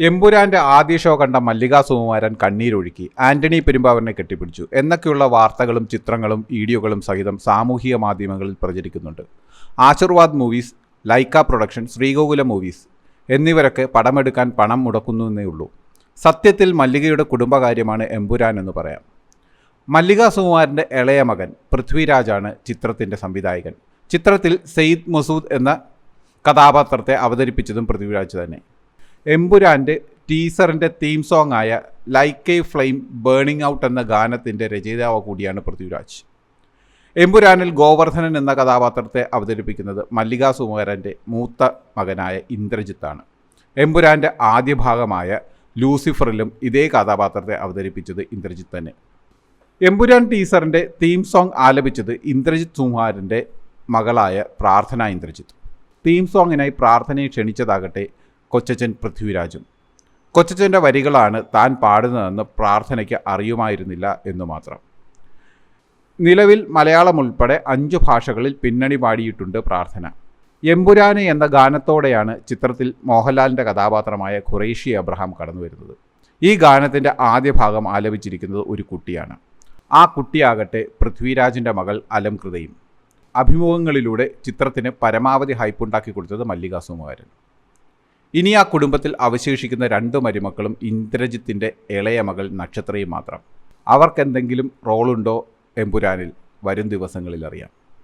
എമ്പുരാന്റെ ആദ്യ ഷോ കണ്ട മല്ലികാ സുകുമാരൻ കണ്ണീരൊഴുക്കി. ആന്റണി പെരുമ്പാവനെ കെട്ടിപ്പിടിച്ചു. എന്നൊക്കെയുള്ള വാർത്തകളും ചിത്രങ്ങളും വീഡിയോകളും സഹിതം സാമൂഹിക മാധ്യമങ്ങളിൽ പ്രചരിക്കുന്നുണ്ട്. Aashirvad movies Lyca production Sreegokulam movies എന്നിവരൊക്കെ പടമെടുക്കാൻ പണം മുടക്കുന്നുവെന്നേ ഉള്ളൂ. സത്യത്തിൽ മല്ലികയുടെ കുടുംബകാര്യമാണ് എമ്പുരാൻ എന്ന് പറയാം. മല്ലിക സുകുമാരന്റെ ഇളയ മകൻ പൃഥ്വിരാജാണ് ചിത്രത്തിന്റെ സംവിധായകൻ. ചിത്രത്തിൽ സെയ്ദ് മസൂദ് എന്ന കഥാപാത്രത്തെ അവതരിപ്പിച്ചതും പൃഥ്വിരാജ് തന്നെ. എമ്പുരാന്റെ ടീസറിന്റെ തീം സോങ് ആയ like a flame burning out എന്ന ഗാനത്തിന്റെ രചയിതാവ് കൂടിയാണ് പൃഥ്വിരാജ്. എമ്പുരാനിൽ ഗോവർദ്ധനൻ എന്ന കഥാപാത്രത്തെ അവതരിപ്പിക്കുന്നത് മല്ലികാ സുകുമാരന്റെ മൂത്ത മകനായ ഇന്ദ്രജിത്താണ്. എമ്പുരാന്റെ ആദ്യ ഭാഗമായ ലൂസിഫറിലും ഇതേ കഥാപാത്രത്തെ അവതരിപ്പിച്ചത് ഇന്ദ്രജിത്ത് തന്നെ. എമ്പുരാൻ ടീസറിന്റെ തീം സോങ് ആലപിച്ചത് ഇന്ദ്രജിത് സുകുമാരന്റെ മകളായ പ്രാർത്ഥന ഇന്ദ്രജിത്ത്. തീം സോങ്ങിനായി പ്രാർത്ഥനയെ ക്ഷണിച്ചതാകട്ടെ കൊച്ചച്ചൻ പൃഥ്വിരാജും. കൊച്ചച്ചന്റെ വരികളാണ് താൻ പാടുന്നതെന്ന് പ്രാർത്ഥനയ്ക്ക് അറിയുമായിരുന്നില്ല എന്ന് മാത്രം. നിലവിൽ മലയാളം ഉൾപ്പെടെ അഞ്ചു ഭാഷകളിൽ പിന്നണി പാടിയിട്ടുണ്ട് പ്രാർത്ഥന. എമ്പുരാന് എന്ന ഗാനത്തോടെയാണ് ചിത്രത്തിൽ മോഹൻലാലിന്റെ കഥാപാത്രമായ ഖുറേഷി അബ്രഹാം കടന്നു വരുന്നത് ഈ ഗാനത്തിന്റെ ആദ്യ ഭാഗം ആലപിച്ചിരിക്കുന്നത് ഒരു കുട്ടിയാണ്. ആ കുട്ടിയാകട്ടെ പൃഥ്വിരാജിന്റെ മകൾ അലംകൃതയും. അഭിമുഖങ്ങളിലൂടെ ചിത്രത്തിന് പരമാവധി ഹൈപ്പുണ്ടാക്കി കൊടുത്തത് മല്ലിക ഇനി ആ കുടുംബത്തിൽ അവശേഷിക്കുന്ന രണ്ട് മരുമക്കളും ഇന്ദ്രജിത്തിന്റെ ഇളയ മകൾ നക്ഷത്രയും മാത്രം. അവർക്കെന്തെങ്കിലും റോളുണ്ടോ എമ്പുരാനിൽ? വരും ദിവസങ്ങളിൽ അറിയാം